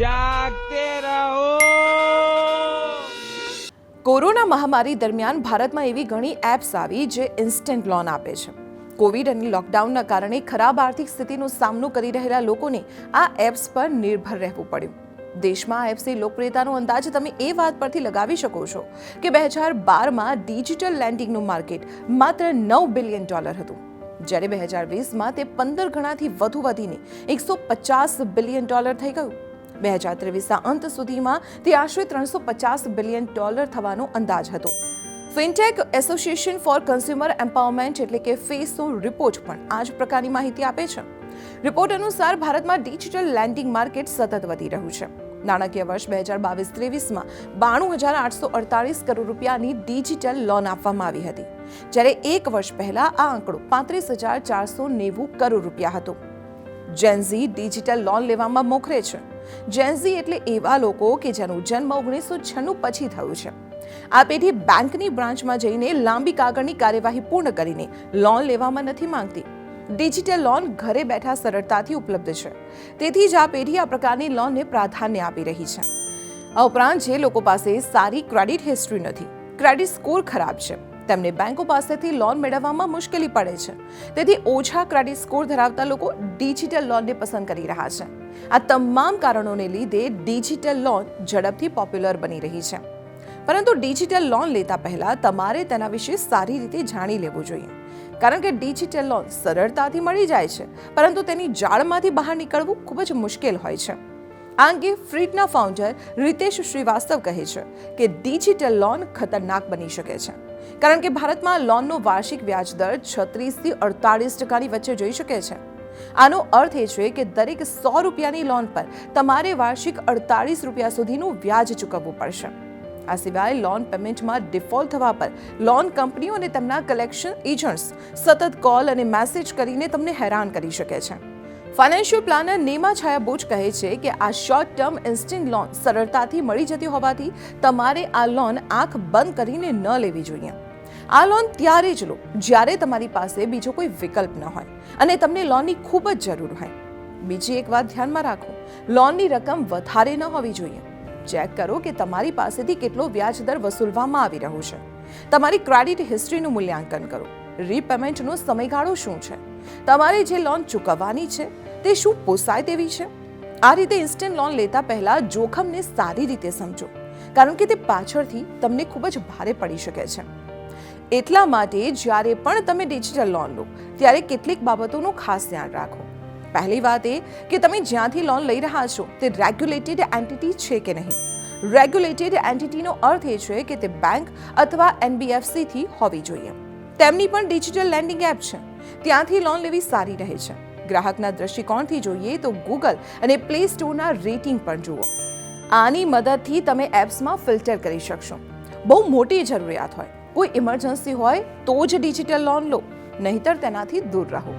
જાગતે રહો. કોરોના મહામારી દરમિયાન ભારતમાં એવી ઘણી એપ્સ આવી જે ઇન્સ્ટન્ટ લોન આપે છે. કોવિડ અને લોકડાઉનના કારણે ખરાબ આર્થિક સ્થિતિનો સામનો કરી રહેલા લોકોને આ એપ્સ પર નિર્ભર રહેવું પડ્યું. દેશમાં એપ્સની લોકપ્રિયતાનો અંદાજ તમે એ વાત પરથી લગાવી શકો છો કે બે હજાર બારમાં ડિજિટલ લેન્ડિંગનું માર્કેટ માત્ર નવ બિલિયન ડોલર હતું. જ્યારે બે હજાર વીસમાં તે પંદર ગણાથી વધુ વધીને એકસો પચાસ બિલિયન ડોલર થઈ ગયું. બે હજાર ત્રેવીસના અંત સુધીમાં તે આશરે ત્રણસો પચાસ બિલિયન ડોલર થવાનો અંદાજ હતો. Fintech association for consumer empowerment એટલે કે ફેસનો રિપોર્ટ પણ આ જ પ્રકારની માહિતી આપે છે. રિપોર્ટ અનુસાર ભારતમાં ડિજિટલ લેન્ડિંગ માર્કેટ સતત વધી રહ્યું છે. નાણાકીય વર્ષ બે હજાર બાવીસ ત્રેવીસમાં બાણું હજાર આઠસો અડતાલીસ કરોડ રૂપિયાની ડિજિટલ લોન આપવામાં આવી હતી, જ્યારે એક વર્ષ પહેલા આ આંકડો પાંત્રીસ હજાર ચારસો નેવું કરોડ રૂપિયા હતો. જેન્ઝી ડિજિટલ લોન લેવામાં મોખરે છે. જેન્ઝી એટલે એવા લોકો કે જેનો જન્મ ઓગણીસો છન્નું પછી થયું છે. આ પેઢી બેંકની બ્રાન્ચમાં જઈને લાંબી કાગળની કાર્યવાહી પૂર્ણ કરીને લોન લેવામાં નથી માંગતી. ડિજિટલ લોન ઘરે બેઠા સરળતાથી ઉપલબ્ધ છે. તેથી જ આ પેઢી આ પ્રકારની લોનને પ્રાધાન્ય આપી રહી છે. આ ઉપરાંત જે લોકો પાસે સારી ક્રેડિટ હિસ્ટ્રી નથી. ક્રેડિટ સ્કોર ખરાબ છે. તેમને બેંકો પાસેથી લોન મેળવવામાં મુશ્કેલી પડે છે. તેથી ઓછા ક્રેડિટ સ્કોર ધરાવતા લોકો ડિજિટલ લોનને પસંદ કરી રહ્યા છે. આ તમામ કારણોને લીધે ડિજિટલ લોન ઝડપથી પોપ્યુલર બની રહી છે. પરંતુ ડિજિટલ લોન લેતા પહેલા તમારે તેના વિશે સારી રીતે જાણી લેવું જોઈએ. કારણ કે ડિજિટલ લોન સરળતાથી મળી જાય છે, પરંતુ તેની જાળમાંથી બહાર નીકળવું ખૂબ જ મુશ્કેલ હોય છે. આ અંગે ફ્રીટના ફાઉન્ડર રીતેશ શ્રીવાસ્તવ કહે છે કે ડિજિટલ લોન ખતરનાક બની શકે છે. કારણ કે ભારતમાં લોનનો વાર્ષિક વ્યાજ દર છત્રીસથી અડતાલીસ ટકાની વચ્ચે જઈ શકે છે. આનો અર્થ એ છે કે દરેક સો રૂપિયાની લોન પર તમારે વાર્ષિક અડતાળીસ રૂપિયા સુધીનું વ્યાજ ચૂકવવું પડશે. આ સિવાય લોન પેમેન્ટમાં ડિફોલ્ટ થવા પર લોન કંપનીઓ અને તેમના કલેક્શન એજન્ટ્સ સતત કોલ અને મેસેજ કરીને તમને હેરાન કરી શકે છે. ફાઇનાન્શિયલ પ્લાનર નેમા છાયા બોચ કહે છે કે આ શોર્ટ ટર્મ ઇન્સ્ટન્ટ લોન સરળતાથી મળી જતી હોવાથી તમારે આ લોન આંખ બંધ કરીને ન લેવી જોઈએ. આ લોન ત્યારે જ લો, જ્યારે તમારી પાસે બીજો કોઈ વિકલ્પ ન હોય અને તમને લોનની ખૂબ જ જરૂર હોય. બીજી એક વાત ધ્યાનમાં રાખો લોનની રકમ વધારે ન હોવી જોઈએ. ચેક કરો કે તમારી પાસેથી કેટલો વ્યાજ દર વસૂલવામાં આવી રહ્યો છે. તમારી ક્રેડિટ હિસ્ટ્રીનું મૂલ્યાંકન કરો. રીપેમેન્ટનો સમયગાળો શું છે? તમારે જે લોન ચૂકવવાની છે, તે શું પોસાય તેવી છે? આ રીતે ઇન્સ્ટન્ટ લોન લેતા પહેલા જોખમને સારી રીતે સમજો, કારણ કે તે પાછળથી તમને ખૂબ જ ભારે પડી શકે છે. એટલા માટે જ્યારે પણ તમે ડિજિટલ લોન લો, ત્યારે કેટલીક બાબતોનું ખાસ ધ્યાન રાખો. પહેલી વાત એ કે તમે જ્યાંથી લોન લઈ રહ્યા છો, તે રેગ્યુલેટેડ એન્ટિટી છે કે નહીં? રેગ્યુલેટેડ એન્ટિટીનો અર્થ એ છે કે તે બેંક અથવા એનબીએફસીથી હોવી જોઈએ. તેમની પણ ડિજિટલ લેન્ડિંગ એપ છે. ત્યાંથી લોન લેવી સારી રહે છે. ગ્રાહકના દૃષ્ટિકોણથી જોઈએ તો ગૂગલ અને પ્લે સ્ટોરના રેટિંગ પણ જુઓ. આની મદદથી તમે એપ્સમાં ફિલ્ટર કરી શકશો. બહુ મોટી જરૂરિયાત હોય. કોઈ ઇમરજન્સી હોય તો જ ડિજિટલ લોન લો. નહીતર તેનાથી દૂર રહો.